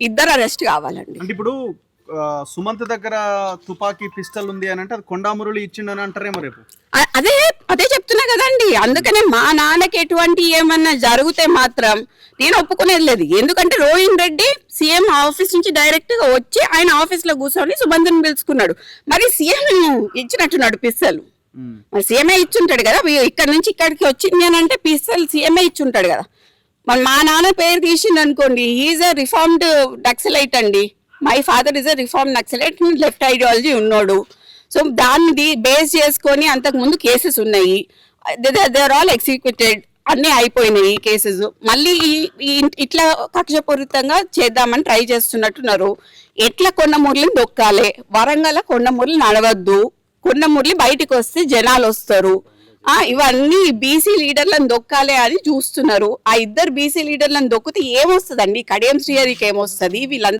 ఇద్దరు అరెస్ట్ కావాలండి. అంటే ఇప్పుడు సుమంత్ దగ్గర తుపాకీ పిస్టల్ ఉంది అని అంటే అది కొండామురళి ఇచ్చిండని అంటారేమో రేపు. అదే అదే చెప్తున్నా కదండి. అందుకనే మా నాన్నకి ఎటువంటి ఏమన్నా జరిగితే మాత్రం నేను ఒప్పుకునేది లేదు. ఎందుకంటే రోహిన్ రెడ్డి సీఎం ఆఫీస్ నుంచి డైరెక్ట్గా వచ్చి ఆయన ఆఫీస్లో కూర్చొని సుబంధన్ పిలుచుకున్నాడు. మరి సీఎం ఇచ్చినట్టున్నాడు పిస్తలు ఉమ్. మరి సీఎంఏ ఇచ్చుంటాడు కదా. ఇక్కడ నుంచి ఇక్కడికి వచ్చింది అని అంటే పిస్తల్ సీఎంఏ ఇచ్చుంటాడు కదా. మరి మా నాన్న పేరు తీసింది అనుకోండి ఈజ్ అ రిఫార్మ్డ్ నక్సలైట్ అండి. My father is a reform naxalite left ideology ఉన్నాడు. సో దాన్ని బేస్ చేసుకొని అంతకు ముందు కేసెస్ ఉన్నాయి. దేర్ ఆల్ ఎగ్జిక్యూటెడ్ అన్నీ అయిపోయినాయి కేసెస్ మళ్ళీ ఈ- ఇట్లా కక్షపూరితంగా చేద్దామని ట్రై చేస్తున్నట్టున్నారు. ఎట్లా కొండమూర్లను దొక్కాలి? వరంగల్ కొండమూర్లు నడవద్దు. కొండమూర్లు బయటికి వస్తే జనాలు వస్తారు. ఇవన్నీ బీసీ లీడర్లను దొక్కాలి అని చూస్తున్నారు. ఆ ఇద్దరు బీసీ లీడర్లను దొక్కితే ఏమొస్తుందండి? కడియం శ్రీహరికి ఏమొస్తుంది? వీళ్ళంతా